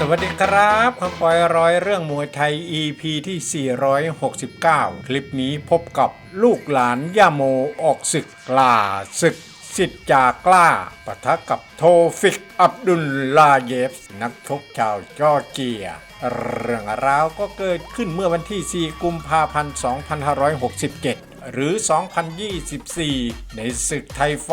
สวัสดีครับคำปอยร้อยเรื่องมวยไทย EP ที่ 469 คลิปนี้พบกับลูกหลานย่าโมออกศึกกล้าศึกสิทธิ์จากล้าปะทะกับโทฟิก อับดุลลาเยฟ นักชกชาวจอร์เจีย เรื่องราวก็เกิดขึ้นเมื่อวันที่ 4 กุมภาพันธ์ 2567 หรือ 2024 ในศึกไทยไฟ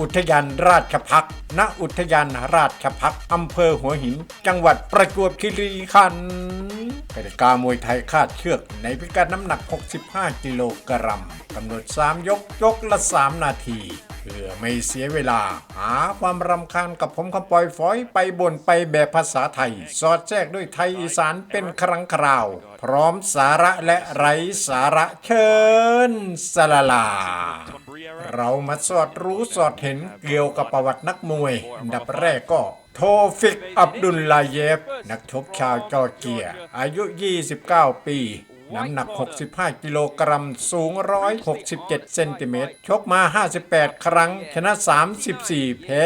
อุทยานราชพักษ์ณอุทยานราชพักษ์อำเภอหัวหิน จังหวัดประจวบคีรีขันธ์ กติกามวยไทยคาดเชือกในพิกัดน้ำหนัก 65 กิโลกรัมกำหนด 3 ยกยกละ 3 นาที เพื่อไม่เสียเวลา หาความรำคาญกับผมคำปล่อยฝอยไปบ่นไปแบบภาษาไทย สอดแทรกด้วยไทยอีสานเป็นครั้งคราว พร้อมสาระและไร้สาระเชิญสลาลา เรามาสอดรู้สอดเห็นเกี่ยวกับประวัตินักมวย ดับแรกก็ โทฟิก อับดุลลาเยฟ นักชกชาวจอร์เจีย อายุ 29 ปี น้ำหนัก 65 กิโลกรัม สูง 167 เซนติเมตร ชกมา 58 ครั้ง ชนะ 34 แพ้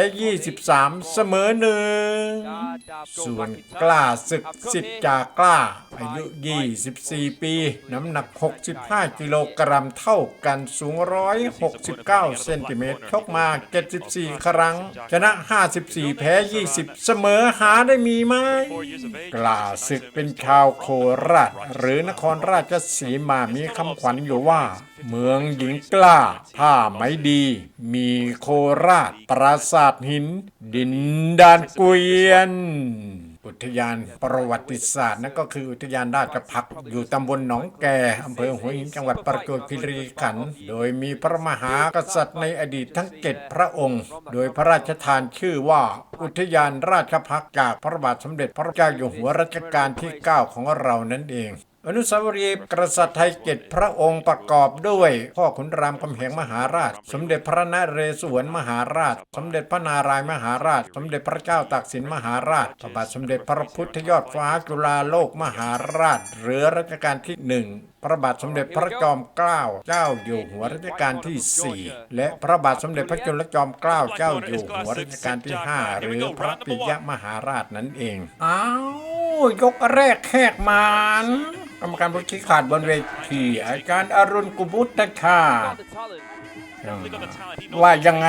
23 เสมอหนึ่ง ส่วนกล้าศึกสิทธิ์จากกล้า อายุ 24 ปี น้ำหนัก 65 กิโลกรัมเท่ากัน สูง 169 เซนติเมตร ชกมา 74 ครั้ง ชนะ 54 แพ้ 20 เสมอหาได้มีไหม กล้าศึกเป็นชาวโคราชหรือนครราชสีมามีคำขวัญอยู่ว่า เมืองหญิงกล้า ผ้าไหมดี มีโคราช ปราสาทหิน ดินดานเกวียน อุทยานประวัติศาสตร์นั่นก็คืออุทยานราชพักษ์อยู่ตำบลหนองแกอำเภอหัวหินจังหวัดประจวบคีรีขันธ์โดยมีพระมหากษัตริย์ในอดีตทั้งเจ็ดพระองค์ โดยพระราชทานชื่อว่าอุทยานราชพักษ์จากพระบาทสมเด็จพระเจ้าอยู่หัวรัชกาลที่ 9 ของเรานั่นเอง อนุสาวรีย์กษัตริย์ไทยเจ็ดพระองค์ประกอบด้วยพ่อขุนรามคำแหงมหาราช สมเด็จพระนเรศวรมหาราช สมเด็จพระนารายมหาราช สมเด็จพระเจ้าตากสินมหาราชพระบาทสมเด็จพระพุทธยอดฟ้าจุฬาโลกมหาราชเรือรัชกาลที่หนึ่งพระบาทสมเด็จพระจอมเกล้าเจ้าอยู่หัวรัชกาลที่ 4 และพระบาทสมเด็จพระจุลจอมเกล้าเจ้าอยู่หัวรัชกาลที่ 5 หรือพระปิยมหาราชนั่นเอง อ้าวยกแรกแขกมาน กรรมการผู้ชี้ขาดบนเวทีอาจารย์อรุณกุบุตชาติว่ายังไง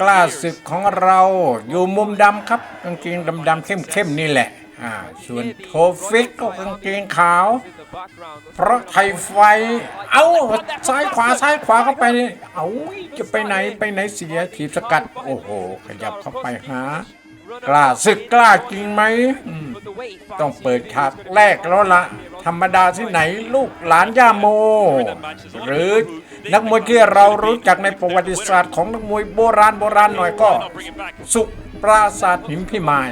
กล้าศึกของเราอยู่มุมดำครับกางเกงดำๆเข้มๆนี่แหละอ่าส่วนโทฟิกก็กางเกงขาว เพราะไทยไฟ เอาซ้ายขวาซ้ายขวาเข้าไปนี่เอาจะไปไหนไปไหนเสียถีบสกัด โอ้โห ขยับเข้าไปหากล้าศึกกล้าจริงไหมอืมต้องเปิดฉากแรกแล้วละ ธรรมดาที่ไหนลูกหลานย่าโม หรือนักมวยที่เรารู้จักในประวัติศาสตร์ของนักมวยโบราณโบราณหน่อยก็ สุกปราสาทหิมพิมาย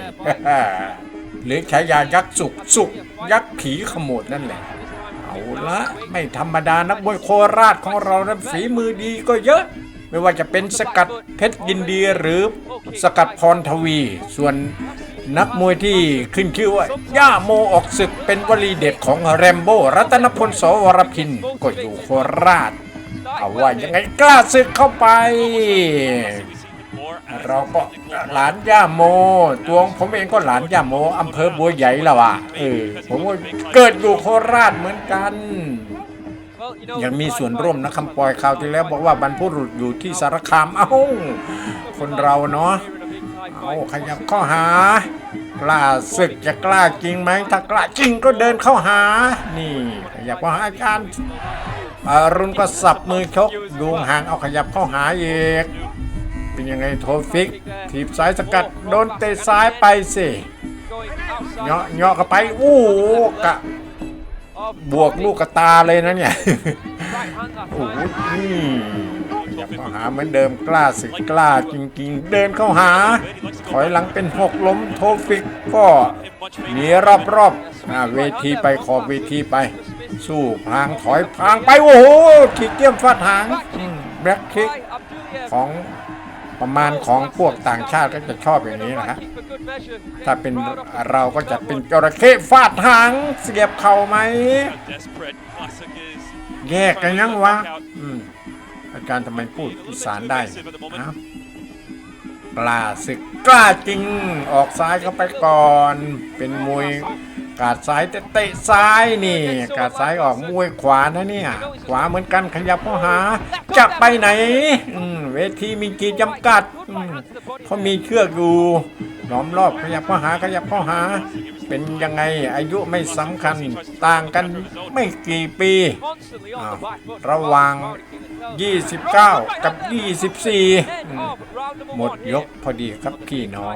หรือฉายายักษ์สุกสุกยักษ์ผีขโมดนั่นแหละเอาละไม่ธรรมดานักมวยโคราชของเรานั้นฝีมือดีก็เยอะ ไม่ว่าจะเป็นสกัดเพชรยินดีหรือสกัดพรทวี ส่วน นักมวยที่ขึ้นชื่อว่า ย่าโมออกศึกเป็นวลีเด็ดของแรมโบ้รัตนพลสวรพินก็อยู่โคราช เอาว่ายังไงกล้าศึกเข้าไป เราก็หลานย่าโม ตัวผมเองก็หลานย่าโมอำเภอบัวใหญ่ละว่ะเออผมก็เกิดอยู่โคราชเหมือนกันยังมีส่วนร่วมนะคำปล่อยข่าวที่แล้วบอกว่าบรรพุรุษอยู่ที่สารคามเอ้าคนเราเนาะ เอาขยับเข้าหากล้าศึกจะกล้าจริงไหมถ้ากล้าจริงก็เดินเข้าหา นี่ขยับเข้าหาอาจารย์อรุณก็สับมือชกดูห่างเอาขยับเข้าหาเอกเป็นยังไงโทฟิก ถีบซ้ายสกัดโดนเตะซ้ายไปสิเงาะเงาะเข้าไปอู้กะบวกลูกกระตาเลยนะเนี่ยโอ้โห นี่อย่าเข้าหาเหมือนเดิมกล้าสิกล้าจริงๆ เดินเข้าหา ถอยหลังเป็นหกล้มโทฟิกก็หนีรอบๆหน้าเวทีไปขอบเวทีไป สู้พางถอยพางไปโอ้โหขีดเกี้ยมฟาดหางแบล็คคิกของประมาณของพวกต่างชาติก็จะชอบอย่างนี้นะฮะ ถ้าเป็นเราก็จะเป็นจระเข้ฟาดหางเสียบเข่าไหม แยกกันยังวะ อืมอารทำไมพูดอีสานได้นะกล้าศึกกล้าจริง ออกซ้ายเข้าไปก่อน เป็นมวยกาดซ้ายเตะซ้ายนี่กาดซ้ายออกมวยขวานะเนี่ยขวาเหมือนกันขยับเข้าหา จะไปไหนเวทีมีกีจำกัดเขามีเชือกอยู่ล้อมรอบขยับเข้าหาขยับเข้าหา เป็นยังไงอายุไม่สำคัญต่างกันไม่กี่ปี ระหว่าง 29 กับ 24 หมดยกพอดีครับพี่น้อง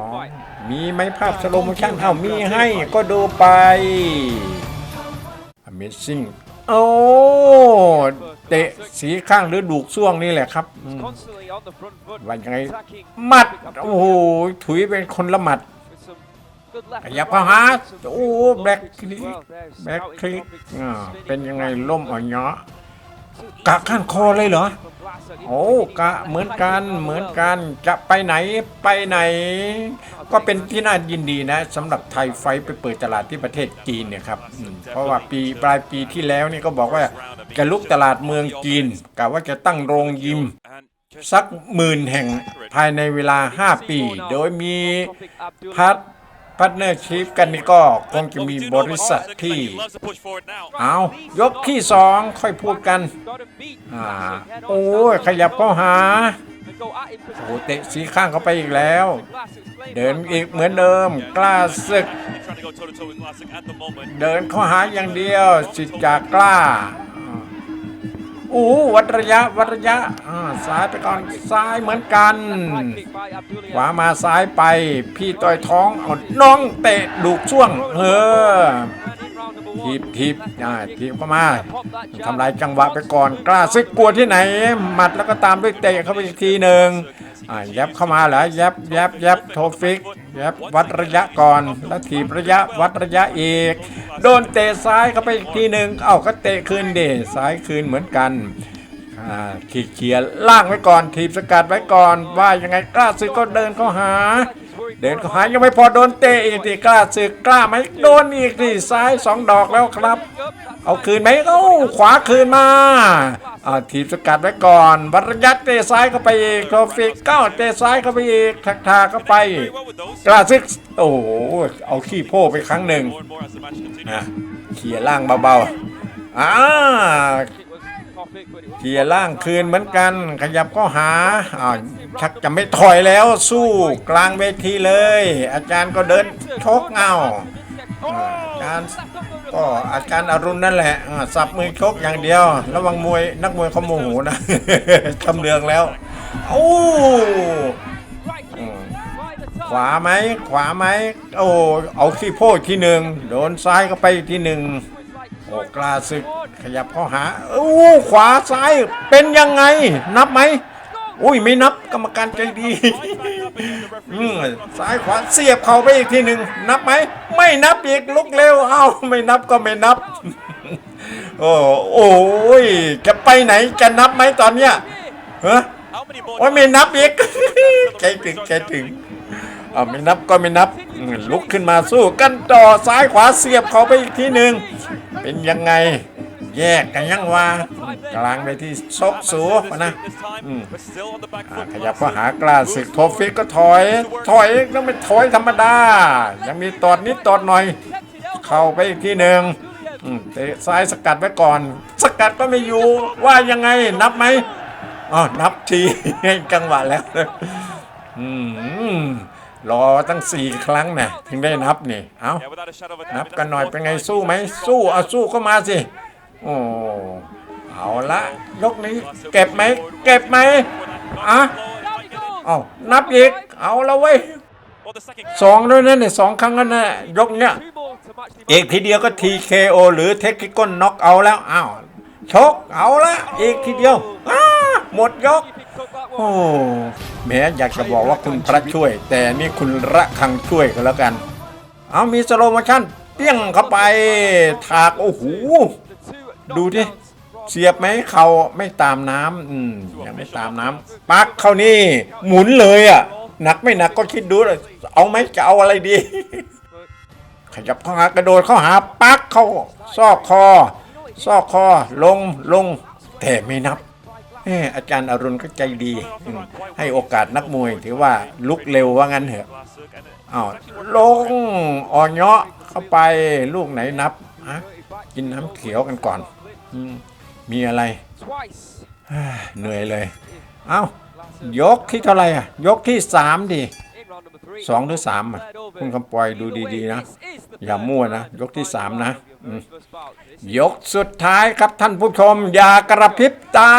มีไหมภาพสโลโมชั่นเอามีให้ก็ดูไป Amazing โอ้เตะสีข้างหรือดูกซ่วงนี่แหละครับว่ายังไงหมัด โอ้โหถุยเป็นคนละหมัดขยับเข้าหาโอ้แบล็คคลิกแบล็คคลิกเป็นยังไงล่มอ่อนเนาะ กะข้างคอเลยเหรอ โอ้กะเหมือนกันเหมือนกันจะไปไหนไปไหน ก็เป็นที่น่ายินดีนะสำหรับไทยไฟไปเปิดตลาดที่ประเทศจีนเนี่ยครับเพราะว่าปีปลายปีที่แล้วนี่ก็บอกว่าจะลุกตลาดเมืองจีนกะว่าจะตั้งโรงยิมสักหมื่นแห่งภายในเวลา 5 ปี โดยมีพัด พัดเนอร์ชิพกันนี่ก็คงจะมีบริษัทที่ เอายกที่สองค่อยพูดกัน อ่า โอ้ยขยับเข้าหา โอ้เตะสีข้างเข้าไปอีกแล้ว เดินอีกเหมือนเดิม กล้าศึก เดินเข้าหาอย่างเดียวสิจากกล้า อู้วัดระยะวัดระยะอ่าซ้ายไปก่อนซ้ายเหมือนกัน ขวามาซ้ายไป พี่ต่อยท้องเอาน้องเตะดูกช่วง เออทีบทีบอ่าทีบเข้ามาทำลายจังหวะไปก่อน กล้าซึกกลัวที่ไหน หมัดแล้วก็ตามด้วยเตะเข้าไปอีกทีหนึ่ง อ่ายับเข้ามาเหรอยับยับยับโทฟิกยับวัดระยะก่อนแล้วถีบระยะวัดระยะอีก โดนเตะซ้ายเข้าไปอีกทีหนึ่งเอ้าก็เตะคืนเดซ้ายคืนเหมือนกันอ่าขีดเขียล่างไว้ก่อนถีบสกัดไว้ก่อน ว่ายังไงกล้าซึกก็เดินเข้าหา เดินเข้าหายังไม่พอโดนเตะอีกทีกล้าสึกกล้าไหมโดนอีกทีซ้ายสองดอกแล้วครับ เอาคืนไหมเอ้าขวาคืนมาอ่าทีบสกัดไว้ก่อนวรยัดเตะซ้ายเข้าไปอีกโฟิกก้าเตะซ้ายเข้าไปอีกทักทาเข้าไปกลาซึกโอ้โหเอาขี้โพ่ไปครั้งหนึ่งนะเขี่ยล่างเบาๆอ่าเขี่ยล่างคืนเหมือนกัน ขยับก็หาอ่าชักจะไม่ถอยแล้วสู้กลางเวทีเลย อาจารย์ก็เดินชกเงาอาจารย์ ก็อาจารย์อรุณนั่นแหละสับมือชกอย่างเดียว ระวังมวยนักมวยเขาโมโหนะทำเรืองแล้วโอ้ขวาไหมขวาไหมโอ้เอาขี้โพดที่หนึ่งโดนซ้ายเข้าไปที่หนึ่งโอ้กล้าศึกขยับเข้าหาโอ้ขวาซ้ายเป็นยังไง นับไหมอุ้ยไม่นับกรรมการใจดี อืมซ้ายขวาเสียบเข่าไปอีกทีหนึ่งนับไหมไม่นับอีกลุกเร็วเอาไม่นับก็ไม่นับ โอ้โอ้ยจะไปไหนจะนับไหมตอนเนี้ยฮะโอ้ยไม่นับอีกใจถึงใจถึงเอาไม่นับก็ไม่นับลุกขึ้นมาสู้กันต่อซ้ายขวาเสียบเขาไปอีกทีหนึ่งเป็นยังไง แยกกันยังวะกลางไปที่ซกสูนะอืมอ่าขยับก็หากล้าศึกโทฟิกก็ถอย ถอยต้องไม่ถอยธรรมดา ยังมีตอดนิดตอดหน่อย เข้าไปอีกทีหนึ่งเตะซ้ายสกัดไว้ก่อน สกัดก็ไม่อยู่ ว่ายังไงนับไหมอ๋อนับทีจังหวะแล้วอืมรอตั้งสี่ครั้งนะถึงได้นับนี่ เอานับกันหน่อยเป็นไงสู้ไหม สู้เอาสู้ก็มาสิ โอ้เอาละยกนี้เก็บไหมเก็บไหมอะเอานับอีกเอาละเว้ยสองด้วยนะเนี่ยสองครั้งแล้วนะยกเนี้ยเอกทีเดียวก็ TKO หรือ Technical Knock เอาแล้วอ้าวชกเอาละอีกทีเดียวหมดยกโอ้แม้อยากจะบอกว่าคุณพระช่วย แต่นี่คุณระคังช่วยก็แล้วกัน เอามีสโลโมชั่นเปี้ยงเข้าไปถากโอ้โห ดูดิเสียบไหมเขาไม่ตามน้ำอืมยังไม่ตามน้ำปักเข้านี่หมุนเลยอะหนักไม่หนักก็คิดดูเลยเอาไหมจะเอาอะไรดี ขยับเข้าหากระโดดเข้าหาปักเข้าซอกคอ ซอกคอลงลงแต่ไม่นับเอ้อาจารย์อรุณก็ใจดีอืมให้โอกาสนักมวยถือว่าลุกเร็วว่างั้นเถอะอ้าวลงอ่อนเนาะเข้าไปลูกไหนนับฮะ กินน้ำเขียวกันก่อนอืมมีอะไร Twice. เหนื่อยเลย เอ้ายกที่เท่าไหร่อะ ยกที่สามดิ In round number three. สองหรือสามอะคุณคำปอยดูดีๆนะ อย่ามั่วนะ ยกที่สามนะอืม First bout. This ยกสุดท้ายครับท่านผู้ชม อย่ากระพริบตา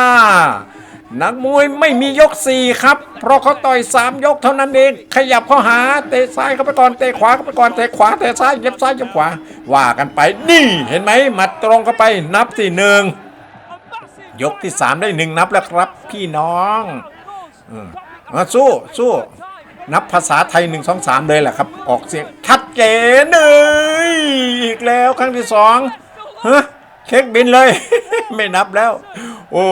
นักมวยไม่มียกสี่ครับ เพราะเขาต่อยสามยกเท่านั้นเอง ขยับเข้าหาเตะซ้ายเข้าไปก่อนเตะขวาเข้าไปก่อนเตะขวาเตะซ้ายเย็บซ้ายเย็บขวา ว่ากันไปนี่เห็นไหมหมัดตรงเข้าไปนับที่หนึ่งยกที่สามได้หนึ่งนับแล้วครับ พี่น้องอมาสู้สู้นับภาษาไทยหนึ่งสองสามเลยแหละครับ ออกเสียงชัดเจนเลยอีกแล้วครั้งที่สองฮะเช็คบินเลย ไม่นับแล้ว โอ้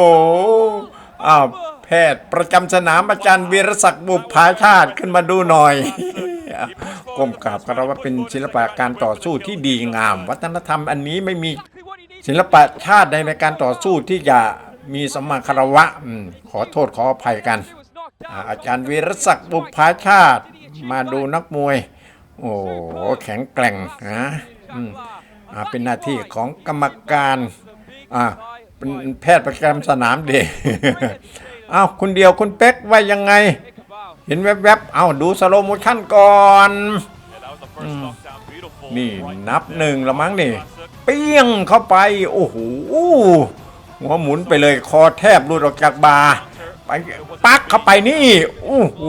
อ้าวแพทย์ประจำสนามอาจารย์วีรศักดิ์บุพภาชาติขึ้นมาดูหน่อยก้มกราบคารวะเป็นศิลปะการต่อสู้ที่ดีงาม วัฒนธรรมอันนี้ไม่มีศิลปะชาติใดในการต่อสู้ที่จะมีสมาคารวะขอโทษขออภัยกัน อาจารย์วีรศักดิ์บุพภาชาติมาดูนักมวย โอ้แข็งแกร่งนะเป็นหน้าที่ของกรรมการอ่า เป็นแพทย์ประจำสนามเด็กอ้าวคุณเดียวคุณเป๊กว่ายังไง เห็นแวบๆ เอาดูสโลโมชั่นก่อน นี่นับหนึ่งล้วมั้งนี่ เปี้ยงเข้าไป โอ้โหหัวหมุนไปเลยคอแทบหลุดออกจากบาร์ไปปักเข้าไปนี่โอ้โห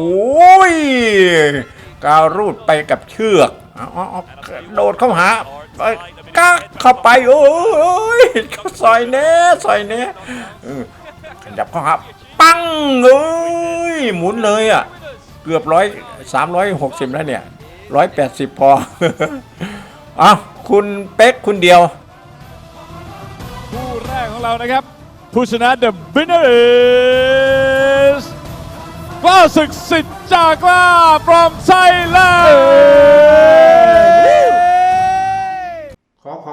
กาวรูดไปกับเชือกอาเออาโดดเข้าหาไป เข้าไปโอ้ยซอยเน้ซอยเน้เออขยับเข้าหาปังเอ้ยหมุนเลยอะ เกือบร้อยสามร้อยหกสิบแล้วเนี่ยร้อยแปดสิบพอเอาคุณเป๊กคุณเดียวคู่แรกของเรานะครับ ผู้ชนะ The winner is กล้าศึกสิทธิ์จากกล้า from Thailand ขอขอบ